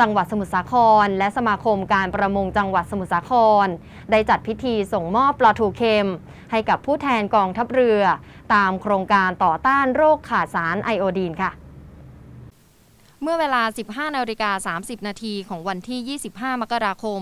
จังหวัดสมุทรสาคร และสมาคมการประมงจังหวัดสมุทรสาคร ได้จัดพิธีส่งมอบปลาทูเค็ม ให้กับผู้แทนกองทัพเรือ ตามโครงการต่อต้านโรคขาดสารไอโอดีนค่ะ เมื่อเวลา 15นาฬิกา30 นาทีของวันที่ 25 มกราคม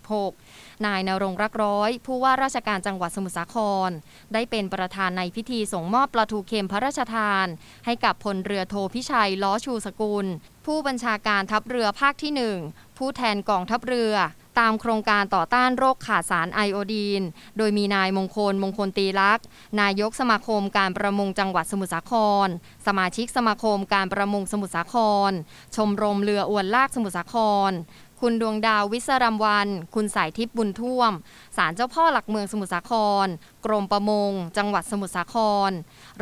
2566 นายนรงรักร้อย ผู้ว่าราชการจังหวัดสมุทรสาคร ได้เป็นประธานในพิธีส่งมอบปลาทูเค็มพระราชทาน ให้กับพลเรือโทพิชัยล้อชูสกุล ผู้บัญชาการทัพเรือภาคที่ 1 ผู้แทนกองทัพเรือ ตามโครงการต่อต้านโรคขาดสารไอโอดีน โดยมีนายมงคลมงคลตีลักษ์นายกสมาคมการประมงจังหวัดสมุทรสาคร สมาชิกสมาคมการประมงสมุทรสาคร ชมรมเรืออวนลากสมุทรสาคร คุณดวงดาววิศรำวัน คุณสายทิพย์บุญท่วม ศาลเจ้าพ่อหลักเมืองสมุทรสาคร กรมประมง จังหวัดสมุทรสาคร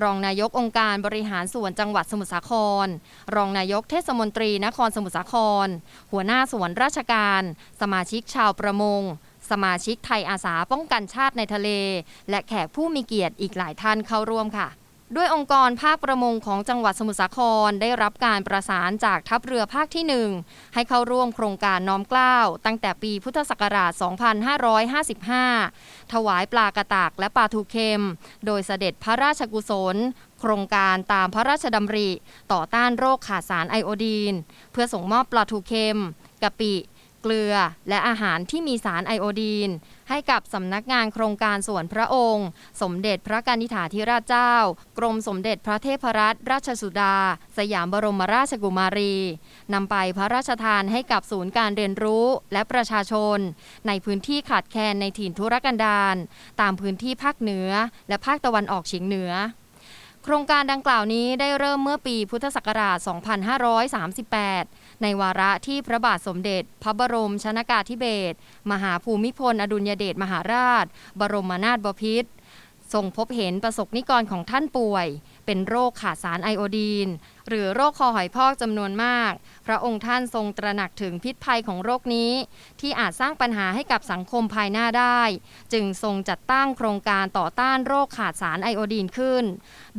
รองนายกองค์การบริหารส่วนจังหวัดสมุทรสาคร รองนายกเทศมนตรีนครสมุทรสาคร หัวหน้าส่วนราชการ สมาชิกชาวประมงสมาชิกไทยอาสาป้องกันชาติในทะเล และแขกผู้มีเกียรติอีกหลายท่านเข้าร่วมค่ะ ด้วยองค์กรภาคประมงของจังหวัดสมุทรสาครได้รับการประสานจากทัพเรือภาคที่ 1 ให้เข้าร่วมโครงการน้อมเกล้าตั้งแต่ปีพุทธศักราช 2555 ถวายปลากระตากและปลาทูเค็ม โดยเสด็จพระราชกุศล โครงการตามพระราชดำริ ต่อต้านโรคขาดสารไอโอดีน เพื่อส่งมอบปลาทูเค็มกะปิ เกลือ และอาหารที่มีสารไอโอดีน ให้กับสำนักงานโครงการส่วนพระองค์ สมเด็จพระกนิษฐาธิราชเจ้า กรมสมเด็จพระเทพรัตนราชสุดา สยามบรมราชกุมารีนำไปพระราชทานให้กับศูนย์การเรียนรู้และประชาชน ในพื้นที่ขาดแคลนในถิ่นทุรกันดารตามพื้นที่ภาคเหนือ และภาคตะวันออกเฉียงเหนือ โครงการดังกล่าวนี้ได้เริ่มเมื่อปีพุทธศักราช 2538 ในวาระที่พระบาทสมเด็จ พระบรมชนากาธิเบศรมหาภูมิพล อดุลยเดชมหาราช บรมนาถบพิตรทรงพบเห็นประสบนิกรของท่านป่วย เป็นโรคขาดสารไอโอดีน หรือโรคคอหอยพอกจำนวนมาก พระองค์ท่านทรงตระหนักถึงพิษภัยของโรคนี้ ที่อาจสร้างปัญหาให้กับสังคมภายหน้าได้ จึงทรงจัดตั้งโครงการต่อต้านโรคขาดสารไอโอดีนขึ้น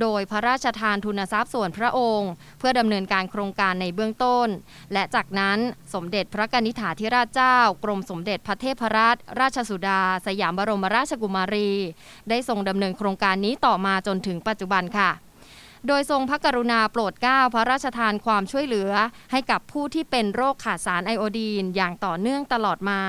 โดยพระราชทานทุนทรัพย์ส่วนพระองค์ เพื่อดำเนินการโครงการในเบื้องต้น และจากนั้นสมเด็จพระกนิษฐาธิราชเจ้า กรมสมเด็จพระเทพรัตนราชสุดา สยามบรมราชกุมารี ได้ทรงดำเนินโครงการนี้ต่อมาจนถึงปัจจุบันค่ะ โดยทรงพระกรุณาโปรดเกล้าพระราชทานความช่วยเหลือ ให้กับผู้ที่เป็นโรคขาดสารไอโอดีน อย่างต่อเนื่องตลอดมา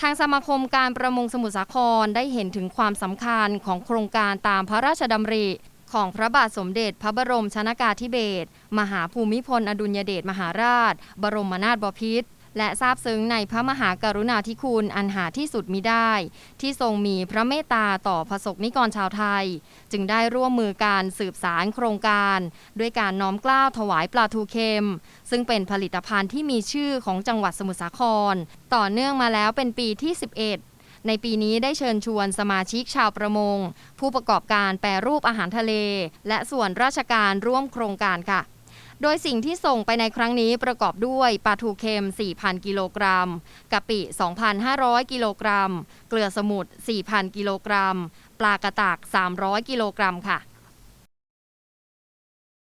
ทางสมาคมการประมงสมุทรสาครได้เห็นถึงความสำคัญของโครงการตามพระราชดำริ ของพระบาทสมเด็จพระบรมชนากาธิเบศรมหาภูมิพลอดุลยเดชมหาราช บรมนาถบพิตร และทราบซึ้งในพระมหากรุณาธิคุณอันหาที่สุดมิได้ ที่ทรงมีพระเมตตาต่อพระสกนิกรชาวไทย จึงได้ร่วมมือการสืบสารโครงการ ด้วยการน้อมกล้าวถวายปลาทูเค็ม ซึ่งเป็นผลิตภัณฑ์ที่มีชื่อของจังหวัดสมุทรสาคร ต่อเนื่องมาแล้วเป็นปีที่ 11ในปีนี้ได้เชิญชวนสมาชิกชาวประมง ผู้ประกอบการแปรรูปอาหารทะเล และส่วนราชการร่วมโครงการค่ะ โดยสิ่งที่ส่งไปในครั้งนี้ประกอบด้วยปลาทูเค็ม 4,000 กิโลกรัมกะปิ 2,500 กิโลกรัม เกลือสมุทร4,000 กิโลกรัม ปลากระตาก 300 กิโลกรัมค่ะ